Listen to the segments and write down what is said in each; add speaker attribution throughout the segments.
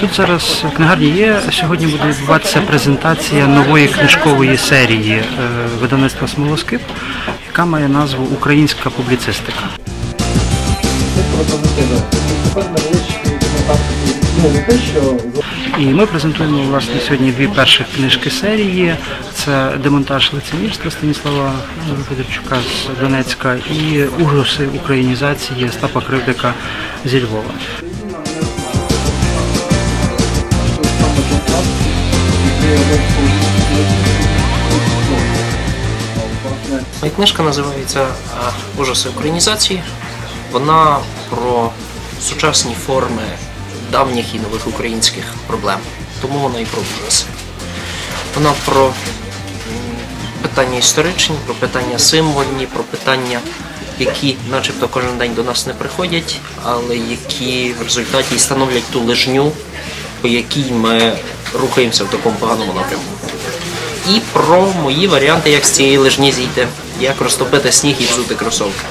Speaker 1: Тут зараз в книгарні є. Сьогодні буде відбуватися презентація нової книжкової серії е, видавництва Смолоскип, яка має назву Українська публіцистика.
Speaker 2: Ми пропонуємо тепер невеличкий коментар. Ну, не те, що
Speaker 1: І ми презентуємо власне сьогодні дві перших книжки серії. Це демонтаж лицемірства Станіслава Федорчука з Донецька і ужаси українізації Стапа Кривдика зі Львова.
Speaker 3: Книжка називається Ужаси українізації. Вона про сучасні форми давніх і нових українських проблем. Тому вона і про. Вона про питання історичні, про питання символьні, про питання, які начебто кожен день до нас не приходять, але які в результаті становлять ту лижню, по якій ми рухаємося в такому поганому напрямку. І про мої варіанти, як з цієї лижні зійти, як розтопити сніг і взути кросовки.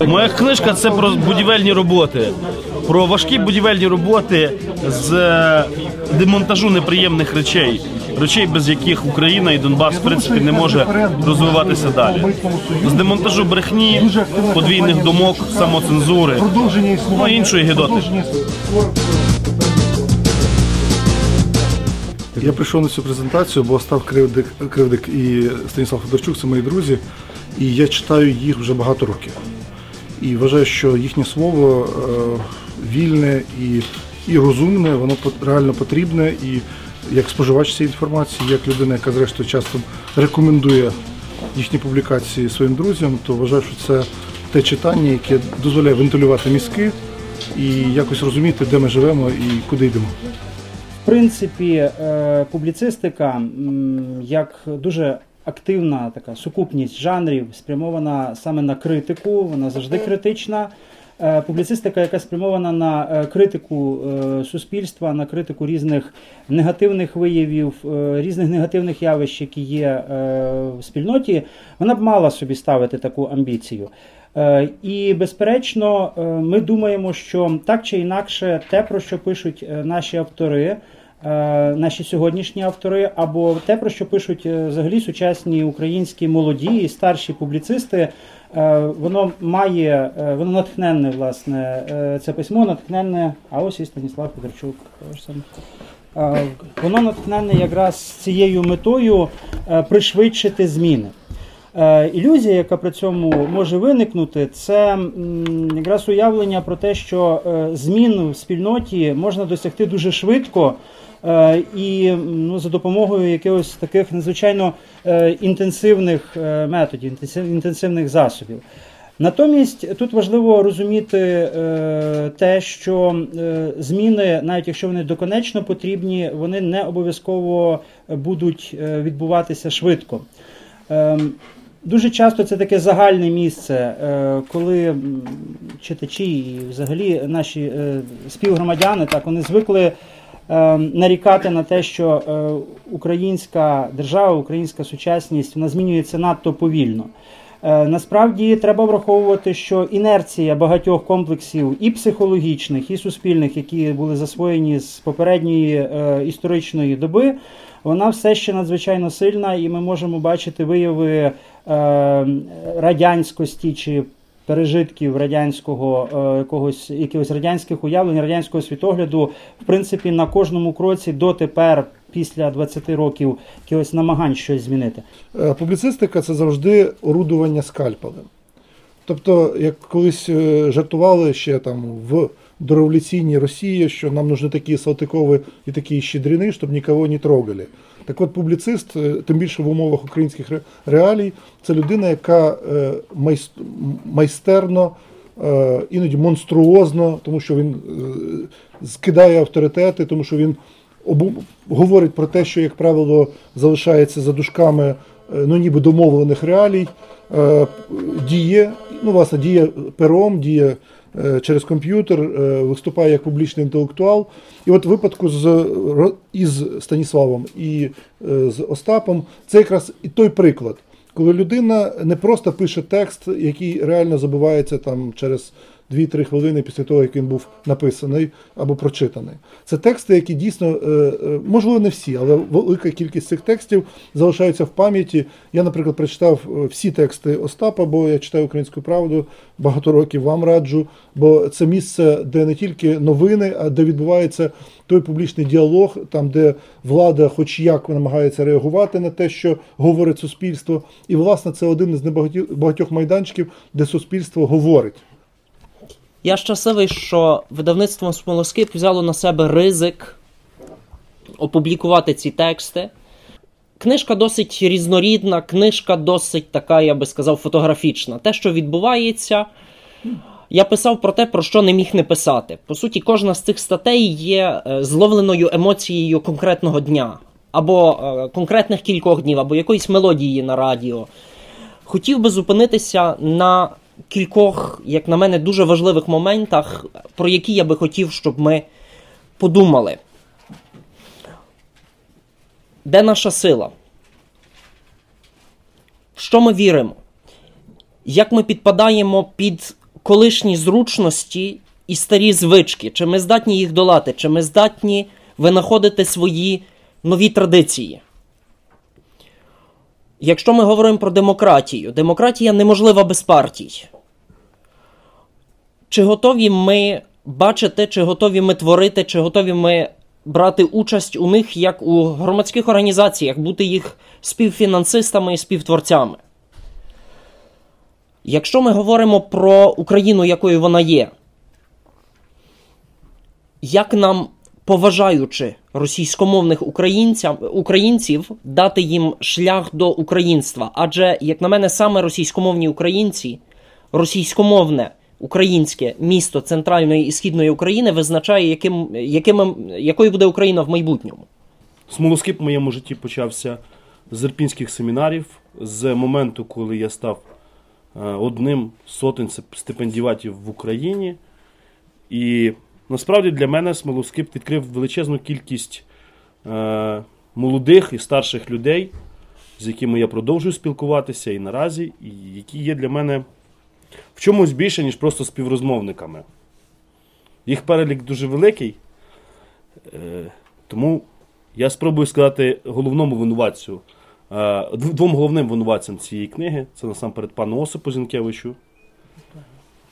Speaker 4: Моя книжка це про будівельні роботи, про важкі будівельні роботи з е, демонтажу неприємних речей, речей, без яких Україна і Донбас в принципі не може розвиватися далі. З демонтажу брехні, подвійних думок, самоцензури, ну іншої гідоти.
Speaker 5: Я прийшов на цю презентацію, бо Остап Кривдик, Кривдик і Станіслав Федорчук це мої друзі, і я читаю їх вже багато років. І вважаю, що їхнє слово е, вільне і, і розумне, воно реально потрібне. І як споживач цієї інформації, як людина, яка зрештою часто рекомендує їхні публікації своїм друзям, то вважаю, що це те читання, яке дозволяє вентилювати мізки і якось розуміти, де ми живемо і куди йдемо.
Speaker 6: В принципі, е, публіцистика як дуже активна така сукупність жанрів спрямована саме на критику, вона завжди критична. Е, Публіцистика, яка спрямована на е, критику е, суспільства, на критику різних негативних виявів, різних негативних явищ, які є в спільноті, вона б мала собі ставити таку амбіцію. І, безперечно, ми думаємо, що так чи інакше, те, про що пишуть наші автори, наші сьогоднішні автори, або те, про що пишуть е, взагалі сучасні українські молоді і старші публіцисти, е, воно має, е, воно натхненне, власне, е, це письмо натхненне, а ось і Станіслав. Е, Воно натхненне якраз цією метою е, пришвидшити зміни. Е, Ілюзія, яка при цьому може виникнути, це якраз уявлення про те, що е, змін в спільноті можна досягти дуже швидко е, і ну, за допомогою якихось таких надзвичайно е, інтенсивних е, методів, інтенсивних засобів. Натомість тут важливо розуміти е, те, що е, зміни, навіть якщо вони доконечно потрібні, вони не обов'язково будуть е, відбуватися швидко. Ем, Дуже часто це таке загальне місце, е, коли читачі і взагалі наші е, співгромадяни так вони звикли е, нарікати на те, що е, українська держава, українська сучасність вона змінюється надто повільно. Е, Насправді треба враховувати, що інерція багатьох комплексів і психологічних, і суспільних, які були засвоєні з попередньої е, історичної доби, вона все ще надзвичайно сильна, і ми можемо бачити вияви е, радянськості чи пережитків радянського е, якогось якихось радянських уявлень, радянського світогляду, в принципі, на кожному кроці дотепер, після 20 років, якихось намагань щось змінити.
Speaker 5: Е, Публіцистика це завжди орудування скальпелем. Тобто, як колись е, жартували ще там в дореволюційній Росії, що нам нужны такі Салтикови і такі щедрини, щоб нікого не трогали. Так от публіцист, е, тим більше в умовах українських реалій, це людина, яка е, майстерно, е, іноді монструозно, тому що він е, скидає авторитети, тому що він говорить про те, що, як правило, залишається за дужками е, ну, ніби домовлених реалій, е, діє, ну, власне, діє пером, діє через комп'ютер, е, виступає як публічний інтелектуал. І от випадку з із Станіславом і е, з Остапом це якраз і той приклад, коли людина не просто пише текст, який реально забувається там через 2-3 хвилини після того, як він був написаний або прочитаний. Це тексти, які дійсно, е, е, можливо, не всі, але велика кількість цих текстів залишаються в пам'яті. Я, наприклад, прочитав е, всі тексти Остапа, бо я читаю українську правду багато років вам раджу, бо це місце, де не тільки новини, а де відбувається той публічний діалог, там, де влада, хоч як намагається реагувати на те, що говорить суспільство. І, власне, це один із небагатьох багатьох майданчиків, де суспільство говорить.
Speaker 7: Я щасливий, що видавництво Смолоскип взяло на себе ризик опублікувати ці тексти. Книжка досить різнорідна, книжка досить така, я би сказав, фотографічна. Те, що відбувається, я писав про те, про що не міг не писати. По суті, кожна з цих статей є е, зловленою емоцією конкретного дня, або е, конкретних кількох днів, або якоїсь мелодії на радіо. Хотів би зупинитися на кількох, як на мене, дуже важливих моментах, про які я би хотів, щоб ми подумали. Де наша сила? В що ми віримо? Як ми підпадаємо під колишні зручності і старі звички? Чи ми здатні їх долати? Чи ми здатні винаходити свої нові традиції? Якщо ми говоримо про демократію, демократія неможлива без партій. Чи готові ми бачити, чи готові ми творити, чи готові ми брати участь у них як у громадських організаціях, бути їх співфінансистами і співтворцями? Якщо ми говоримо про Україну, якою вона є, як нам, поважаючи російськомовних українцям, українців, дати їм шлях до українства? Адже, як на мене, саме російськомовні українці, російськомовне українське місто центральної і східної України визначає, яким, яким, якою буде Україна в майбутньому.
Speaker 4: Смолоскип в моєму житті почався з ірпінських семінарів, з моменту, коли я став е, одним з сотень стипендіатів в Україні. І насправді для мене Смолоскип відкрив величезну кількість е, молодих і старших людей, з якими я продовжую спілкуватися і наразі, і які є для мене в чомусь більше, ніж просто співрозмовниками. Їх перелік дуже великий, е, тому я спробую сказати головному винуватцю, е, двом головним винуватцям цієї книги. Це насамперед пану Осипу Зінкевичу.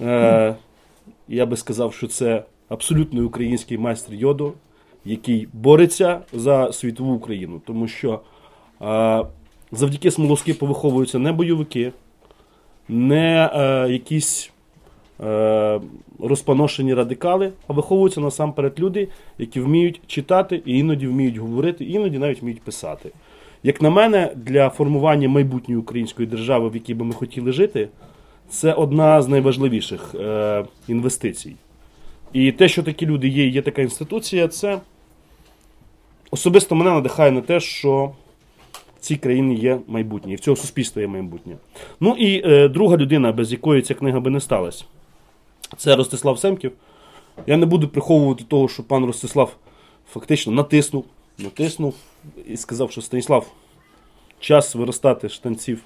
Speaker 4: Е, Я би сказав, що це абсолютний український майстер йоду, який бореться за світову Україну. Тому що е, завдяки Смолоскипу виховуються не бойовики, не е, якісь е, розпаношені радикали, а виховуються насамперед люди, які вміють читати і іноді вміють говорити, і іноді навіть вміють писати. Як на мене, для формування майбутньої української держави, в якій би ми хотіли жити, це одна з найважливіших е, інвестицій. І те, що такі люди є, є така інституція, це особисто мене надихає на те, що в цій країні є майбутнє, і в цього суспільства є майбутнє. Ну і е, друга людина, без якої ця книга би не сталася, це Ростислав Семків. Я не буду приховувати того, що пан Ростислав фактично натиснув, натиснув і сказав, що Станіслав, час виростати штанців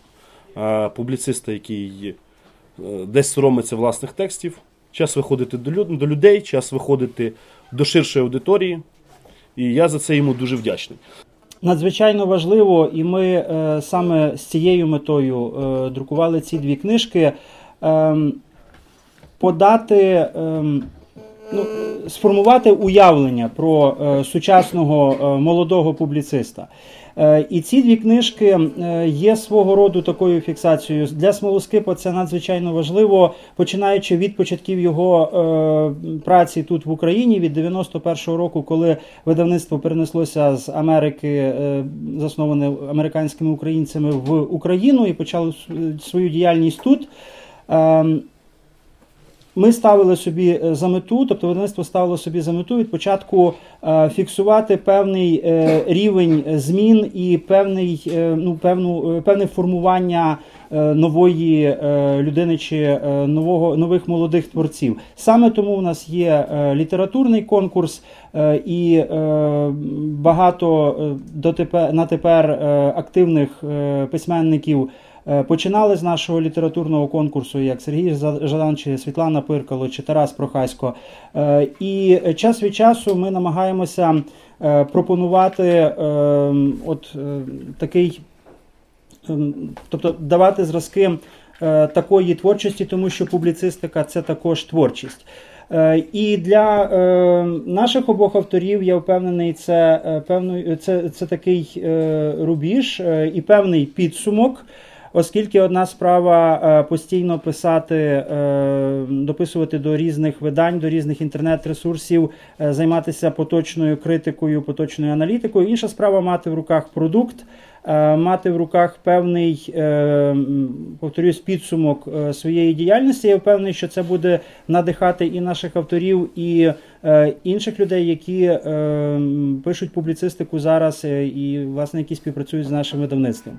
Speaker 4: публіциста, який е, десь соромиться власних текстів, час виходити до, люд, до людей, час виходити до ширшої аудиторії. І я за це йому дуже вдячний.
Speaker 6: Надзвичайно важливо, і ми е, саме з цією метою е, друкували ці дві книжки. ем, подати, ем, ну, сформувати уявлення про е, сучасного е, молодого публіциста. Е, І ці дві книжки е, є свого роду такою фіксацією. Для Смолоскипа це надзвичайно важливо, починаючи від початків його е, праці тут в Україні від 91-го року, коли видавництво перенеслося з Америки, засноване американськими українцями в Україну і почало свою діяльність тут. Ми ставили собі е, за мету, тобто видавництво ставило собі за мету від початку е, фіксувати певний е, рівень змін і певний, ну, певну, певне формування нової людини чи нового, нових молодих творців. Саме тому у нас є літературний конкурс і багато дотепер, на тепер активних письменників. Е, Починали з нашого літературного конкурсу, як Сергій Жадан, чи Світлана Пиркало, чи Тарас Прохасько. Е, І час від часу ми намагаємося е, пропонувати от такий, тобто давати зразки такої творчості, тому що публіцистика це також творчість. І для наших обох авторів я впевнений, це певний, це, це такий рубіж і певний підсумок. Оскільки одна справа е, постійно писати, е, дописувати до різних видань, до різних інтернет-ресурсів, е, займатися поточною критикою, поточною аналітикою. Інша справа мати в руках продукт, мати в руках певний, повторюсь, підсумок своєї діяльності. Я впевнений, що це буде надихати і наших авторів, і інших людей, які пишуть публіцистику зараз, і власне які співпрацюють з нашим видавництвом.